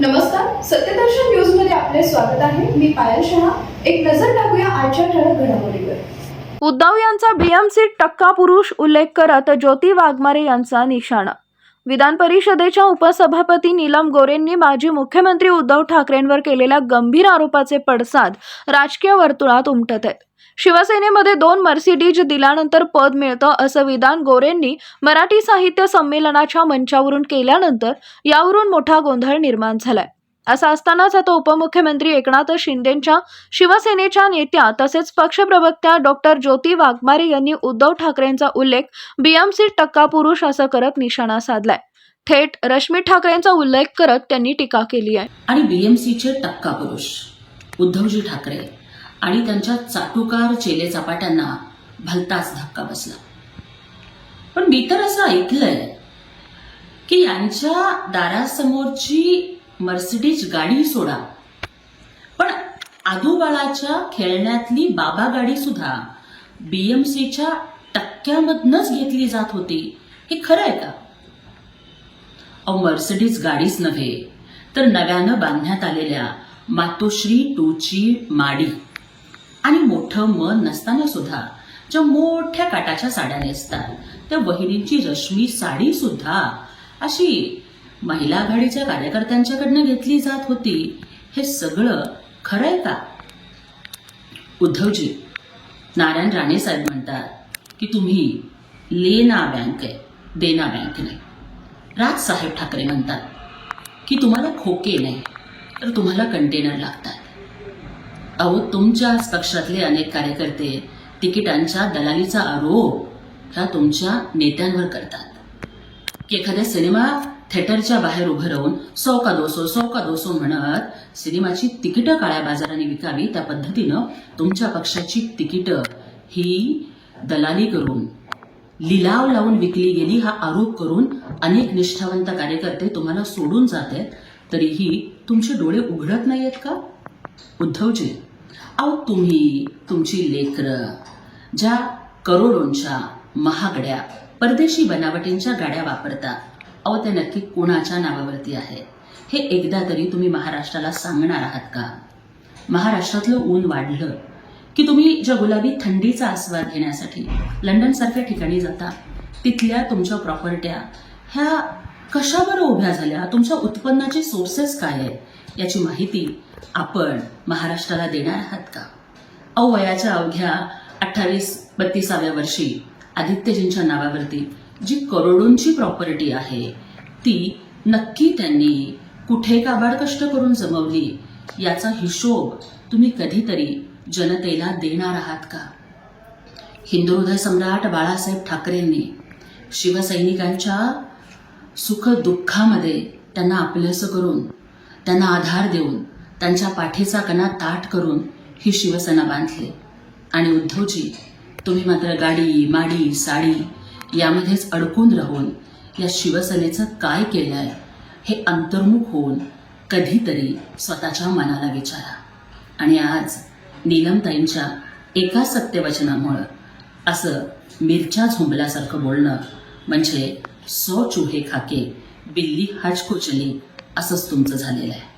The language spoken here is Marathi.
नमस्कार सत्यदर्शन न्यूजमध्ये आपले स्वागत आहे. मी पायल शहा. एक नजर टाकूया आजच्या ठळक घडामोडीवर. उद्धव यांचा बीएमसी टक्का पुरुष उल्लेख करत ज्योती वाघमारे यांचा निशाणा. विधान परिषदेच्या उपसभापती नीलम गोरेंनी माजी मुख्यमंत्री उद्धव ठाकरेंवर केलेल्या गंभीर आरोपाचे पडसाद राजकीय वर्तुळात उमटत आहेत. शिवसेनेमध्ये दोन मर्सिडीज दिल्यानंतर पद मिळतं असं विधान गोरेंनी मराठी साहित्य संमेलनाच्या मंचावरून केल्यानंतर यावरून मोठा गोंधळ निर्माण झालाय. असं असतानाच आता उपमुख्यमंत्री एकनाथ शिंदेच्या शिवसेनेच्या नेत्या तसेच पक्षप्रवक्त्या डॉक्टर ज्योती वाघमारे यांनी उद्धव ठाकरेंचा उल्लेख बीएमसी टक्का पुरुष असं करत निशाणा साधलाय. थेट रश्मी ठाकरेंचा उल्लेख करत त्यांनी टीका केली आहे. आणि बीएमसीचे टक्का पुरुष उद्धवजी ठाकरे आणि त्यांच्या चाटुकार चेले चपाट्यांना भलताच धक्का बसला. पण मी तर असं ऐकलंय की यांच्या दारासमोरची मर्सिडीज गाडी सोडा. पण आदूबाळाच्या खेळण्यातली बाबा गाडी सुद्धा बीएमसीच्या टक्क्यामधनच घेतली जात होती. हे खरं आहे का? अहो मर्सिडीज गाडीच नव्हे तर नव्यानं बांधण्यात आलेल्या मातोश्री टूची माडी आणि मोठं मन नसताना सुद्धा ज्या मोठ्या काटाच्या साड्या नेसतात त्या वहिनींची रश्मी साडी सुद्धा अशी महिला आघाडीच्या कार्यकर्त्यांच्याकडनं घेतली जात होती. हे सगळं खरं आहे का? उद्धवजी नारायण राणे साहेब म्हणतात की तुम्ही लेना बँक आहे देना बँक नाही. राज साहेब ठाकरे म्हणतात की तुम्हाला खोके नाही तर तुम्हाला कंटेनर लागतात. अहो तुमच्याच पक्षातले अनेक कार्यकर्ते तिकिटांच्या दलालीचा आरोप ह्या तुमच्या नेत्यांवर करतात. की एखाद्या सिनेमा थिएटरच्या बाहेर उभं राहून सौ का दोसो सौ का दोसो म्हणत सिनेमाची तिकीटं काळ्या बाजाराने विकावी त्या पद्धतीनं तुमच्या पक्षाची तिकीटं ही दलाली करून लिलाव लावून विकली गेली हा आरोप करून अनेक निष्ठावंत कार्यकर्ते तुम्हाला सोडून जात आहेत. तरीही तुमचे डोळे उघडत नाही आहेत का? उद्धवजी अहो तुम्ही तुमची लेकरं ज्या करोडोंच्या महागड्या परदेशी बनावटींच्या गाड्या वापरता अहो ते नक्की कोणाच्या नावावरती आहे? हे एकदा तरी तुम्ही महाराष्ट्राला सांगणार आहात का? महाराष्ट्रातलं ऊन वाढलं की तुम्ही ज्या गुलाबी थंडीचा आस्वाद घेण्यासाठी लंडन सारख्या ठिकाणी जाता तिथल्या तुमच्या प्रॉपर्ट्या ह्या कशावर उभ्या झाल्या? तुमच्या उत्पन्नाचे सोर्सेस काय आहेत? याची माहिती आपण महाराष्ट्राला देणार आहात का? अहो वयाच्या अवघ्या अठ्ठावीस बत्तीसाव्या वर्षी आदित्यजींच्या नावावरती जी करोडोंची प्रॉपर्टी आहे ती नक्की त्यांनी कुठे काबाड कष्ट करून जमवली याचा हिशोब तुम्ही कधीतरी जनतेला देणार आहात का? हिंदू हृदय सम्राट बाळासाहेब ठाकरेंनी शिवसैनिकांच्या सुख दुःखामध्ये त्यांना आपलंसं करून त्यांना आधार देऊन त्यांच्या पाठीचा कणा ताट करून ही शिवसेना बांधली. आणि उद्धवजी तुम्ही मात्र गाडी माडी साडी यामध्येच अडकून राहून या शिवसेनेचं काय केलं आहे हे अंतर्मुख होऊन कधीतरी स्वतःच्या मनाला विचारा. आणि आज नीलमताईंच्या एका सत्यवचनामुळं असं मिरच्या झुंबल्यासारखं बोलणं म्हणजे सो चूहे खाके बिल्ली हज असंच तुमचं झालेलं आहे.